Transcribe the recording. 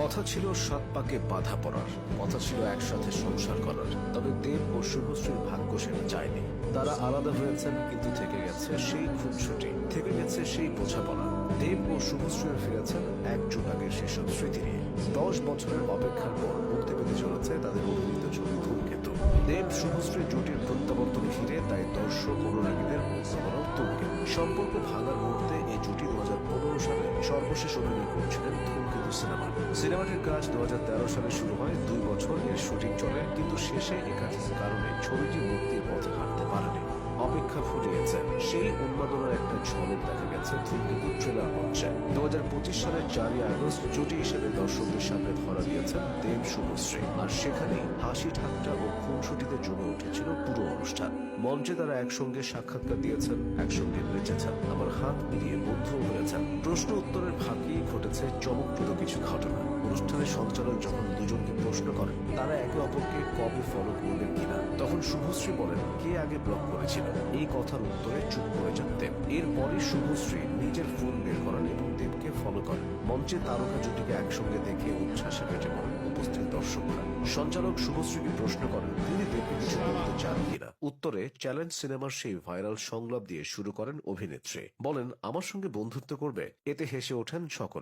কথা ছিল সাত পাকে বাধা পড়ার। কথা ছিল একসাথে সংসার করার। তবে দেব ও শুভশ্রীর ভাগ্য সেটা চায়নি। তারা আলাদা হয়েছেন কিন্তু থেকে গেছে সেই খুনসুটি, থেকে গেছে সেই বোঝাপড়া। দেব ও শুভশ্রী ফিরেছেন এক যুগ আগের সেসব স্মৃতি নিয়ে। দশ বছরের অপেক্ষার পর মুক্তি পেতে চলেছে তাদের অভিনীত ছবি ধূমকেতু। দেব শুভশ্রী জুটির প্রত্যাবর্তন ঘিরে তাই দর্শক তুলকে সম্পর্ক ভাঙার মুহূর্তে এই জুটি দু সালে সর্বশেষ অভিনয় করছিলেন ধূমকেতু সিনেমা। সিনেমাটির কাজ দুহাজার তেরো সালে শুরু হয়, দুই বছর এর শুটিং চলে, কিন্তু শেষে একাধিক কারণে ছবিটি মুক্তির পথে হাঁটতে পারেনি। অপেক্ষা ফুরিয়েছে সেই উন্মাদনার একটা ঝলক দেখা গেছে ধূমকেতু ট্রেলার মঞ্চে। দু হাজার পঁচিশ সালের চারই আগস্ট জুটি হিসেবে দর্শকদের সামনে ধরা দিয়েছেন দেব শুভশ্রী। আর সেখানেই হাসি ঠাট্টা ও খুনসুটিতে জমে উঠেছিল পুরো অনুষ্ঠান। মঞ্চে তারা একসঙ্গে সাক্ষাৎকার দিয়েছেন, একসঙ্গে নেচেছেন, আবার হাত মিলিয়ে বন্ধুও হয়েছেন। প্রশ্ন উত্তরের ফাঁকেই ঘটেছে চমকপ্রদ কিছু ঘটনা। অনুষ্ঠানের সঞ্চালক যখন দুজনকে প্রশ্ন করেন, তারা একে অপরকে কবে ফলো করবেন কিনা, তখন শুভশ্রী বলেন, কে আগে ব্লক করেছিল? এই কথার উত্তরে চুপ করে যান দেব। এরপরে শুভশ্রী নিজের ফোন বের করেন এবং দেবকে ফলো করেন। মঞ্চে তারকা জুটিকে একসঙ্গে দেখে উচ্ছ্বাসে ফেটে পড়েন উপস্থিত দর্শকরা। সঞ্চালক শুভশ্রীকে প্রশ্ন করেন, তিনি দেবকে কিছু বলতে চান কিনা উত্তরে, চ্যালেঞ্জ সিনেমার সেই ভাইরাল সংলাপ দিয়ে শুরু করেন অভিনেত্রী। বলেন, আমার সঙ্গে বন্ধুত্ব করবে। এতে হেসে ওঠেন সকল।